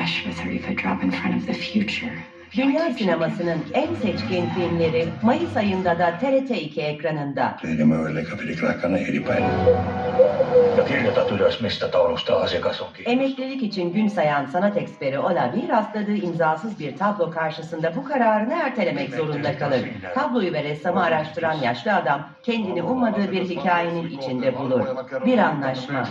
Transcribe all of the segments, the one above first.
the rush of a 30 foot drop in front of the future. Dünya sinemasının en seçkin filmleri Mayıs ayında da TRT 2 ekranında. Emeklilik için gün sayan sanat eksperi Olavi rastladığı imzasız bir tablo karşısında bu kararını ertelemek zorunda kalır. Tabloyu ve ressamı araştıran yaşlı adam kendini ummadığı bir hikayenin içinde bulur. Bir anlaşma.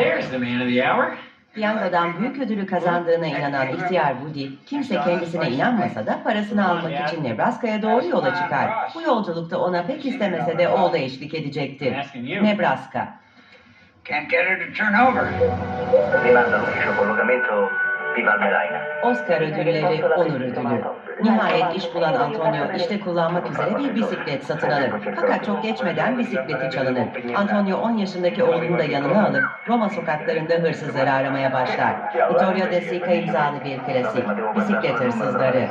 There's the man of the hour. Piyangodan büyük ödülü kazandığına inanan ihtiyar Woody, kimse kendisine inanmasa da parasını almak için Nebraska'ya doğru yola çıkar. Bu yolculukta ona pek istemese de oğlu eşlik edecektir. Nebraska. Can't get her to turn over. Collocamento Oscar ödülleri onur ödülü. Nihayet iş bulan Antonio işte kullanmak üzere bir bisiklet satın alır. Fakat çok geçmeden bisikleti çalınır. Antonio 10 yaşındaki oğlunu da yanına alıp Roma sokaklarında hırsızları aramaya başlar. Vittorio De Sica imzalı bir klasik. Bisiklet hırsızları.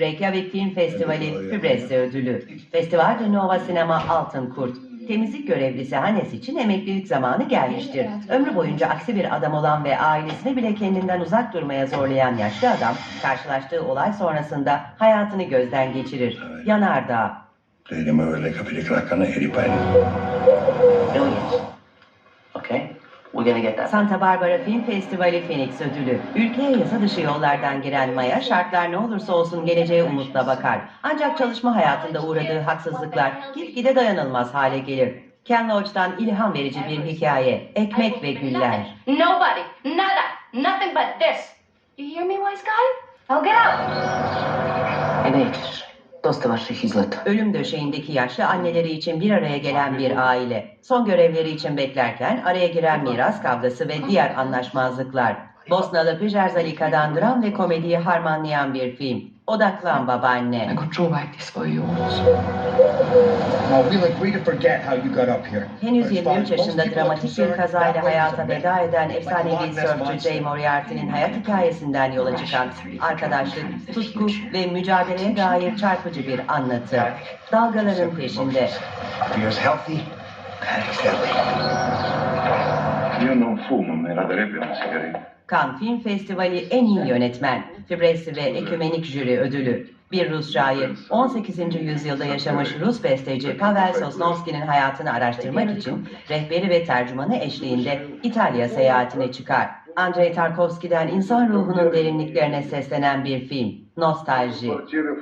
Reykjavik Film Festivali Fibresse ödülü. Festival de Nova Sinema Altın Kurt. Temizlik görevlisi Hannes için emeklilik zamanı gelmiştir. Ömrü boyunca aksi bir adam olan ve ailesini bile kendinden uzak durmaya zorlayan yaşlı adam, karşılaştığı olay sonrasında hayatını gözden geçirir. Yanardağ. Tehdemme yölle kapeliklakana eri päin. Millions. Okay? We're gonna get that. Santa Barbara Film Festivali Phoenix ödülü. Ülkeye yasa dışı yollardan giren Maya şartlar ne olursa olsun geleceğe umutla bakar. Ancak çalışma hayatında uğradığı haksızlıklar gitgide dayanılmaz hale gelir. Ken Loach'tan ilham verici bir hikaye. Ekmek ve Güller. Nobody, nada, nothing but this. You hear me, wise guy? Now get out. Eneğitir. Dosta vaših. Ölüm döşeğindeki yaşlı anneleri için bir araya gelen bir aile. Son görevleri için beklerken araya giren miras kavgası ve diğer anlaşmazlıklar. Bosnalı Pijar Zalika'dan dram ve komediyi harmanlayan bir film. Odaklan babaanne. I got drawback this for you. Now we'll agree to forget how you got up here. Henüz As far 23 as most yaşında people are dramatik bir concerned, kazayla that hayata a veda eden efsanevi sörfçü. Jay Moriarty'nin hayat hikayesinden yola çıkan arkadaşlık, tutku ve mücadeleye dair çarpıcı bir anlatı. Dalgaların peşinde. He's healthy he's healthy. Io non fumo, me la darebbe una sigaretta. Cannes Film Festivali en iyi yönetmen, Fibresi ve Ekümenik Jüri ödülü. Bir Rus şair, 18. yüzyılda yaşamış Rus besteci Pavel Sosnovski'nin hayatını araştırmak için rehberi ve tercümanı eşliğinde İtalya seyahatine çıkar. Andrei Tarkovski'den insan ruhunun derinliklerine seslenen bir film, Nostalji. Partire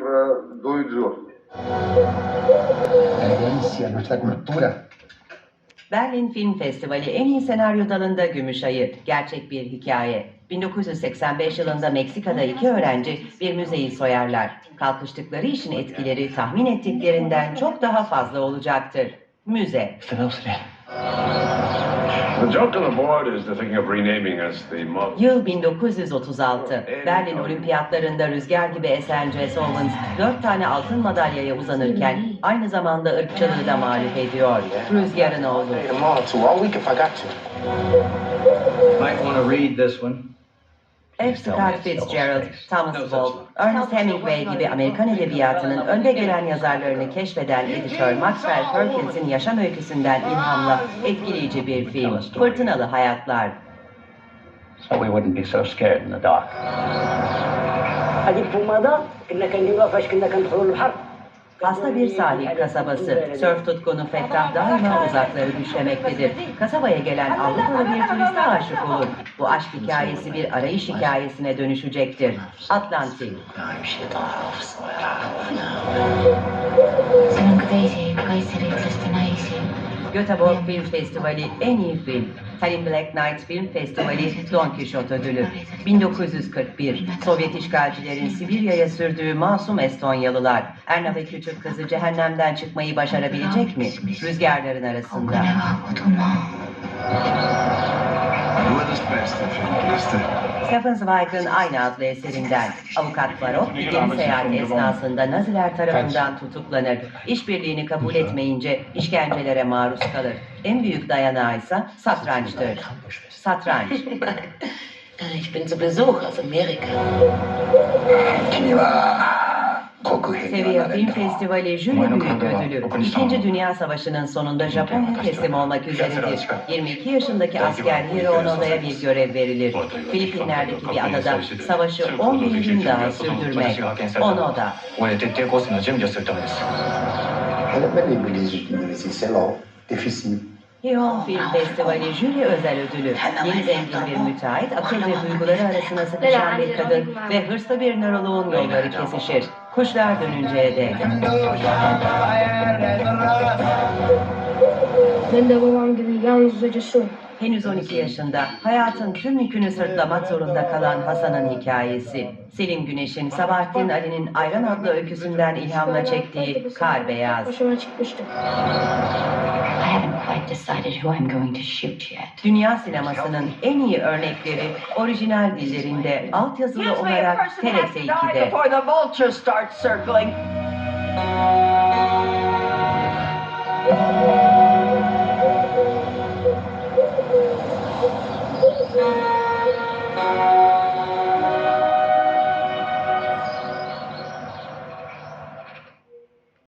Berlin Film Festivali en iyi senaryo dalında Gümüşayı, gerçek bir hikaye. 1985 yılında Meksika'da iki öğrenci bir müzeyi soyarlar. Kalkıştıkları işin etkileri tahmin ettiklerinden çok daha fazla olacaktır. Müze. Mr. Nelson. The joke on the board is they're thinking of renaming us the model. Yıl 1936. Berlin Olimpiyatlarında rüzgar gibi esen Jess Owens dört tane altın madalyaya uzanırken aynı zamanda ırkçılığı da mağlup ediyor. Rüzgarın oğlu. Might want to read this one. F. Scott Fitzgerald, Thomas Wolfe, Ernest Hemingway gibi Amerikan edebiyatının önde gelen yazarlarını keşfeden editör Maxwell Perkins'in yaşam öyküsünden ilhamla etkileyici bir film, Fırtınalı Hayatlar. So we wouldn't be so scared in the dark. Hasta bir sahil kasabası. Sörf tutkunu Fettah daima uzakları düşlemektedir. Kasabaya gelen Avrupalı bir turiste aşık olur. Bu aşk hikayesi bir arayış hikayesine dönüşecektir. Atlantik. teisi kaitseliitlaste naisi. Göteborg Film Festivali en iyi film. Tallinn Black Night Film Festivali Don Quixote ödülü. 1941. Sovyet işgalcilerin Sibirya'ya sürdüğü masum Estonyalılar. Erna ve küçük kızı cehennemden çıkmayı başarabilecek mi? Rüzgarların arasında. Stephen Zweig'ın aynı adlı eserinden. Avukat Barok bir gemi seyahati esnasında Naziler tarafından tutuklanır. İşbirliğini kabul etmeyince işkencelere maruz kalır. En büyük dayanağı ise satrançtır. Satranç. Ich bin zu Besuch aus Amerika. Seviye Film Festivali jüri büyük ödülü. İkinci Dünya Savaşı'nın sonunda Japonya teslim olmak üzeredir. 22 yaşındaki asker Hiro Onoda'ya bir görev verilir. Filipinler'deki bir adada savaşı 11 gün daha sürdürmek. Onoda. Hiron Film Festivali jüri özel ödülü. Yeni zengin bir müteahhit akıl ve duyguları arasında sıkışan bir kadın ve hırslı bir nöroloğun yolları kesişir. Kuşlar dönünceye dek. Ben de babam gibi yalnızca cesur. Henüz 12 yaşında hayatın tüm yükünü sırtlamak zorunda kalan Hasan'ın hikayesi. Selim Güneş'in Sabahattin Ali'nin Ayran adlı öyküsünden ilhamla çektiği Kar Beyaz. Çıkmıştı. Yet. Dünya sinemasının en iyi örnekleri orijinal dillerinde altyazılı olarak TRT 2'de. the vultures start circling.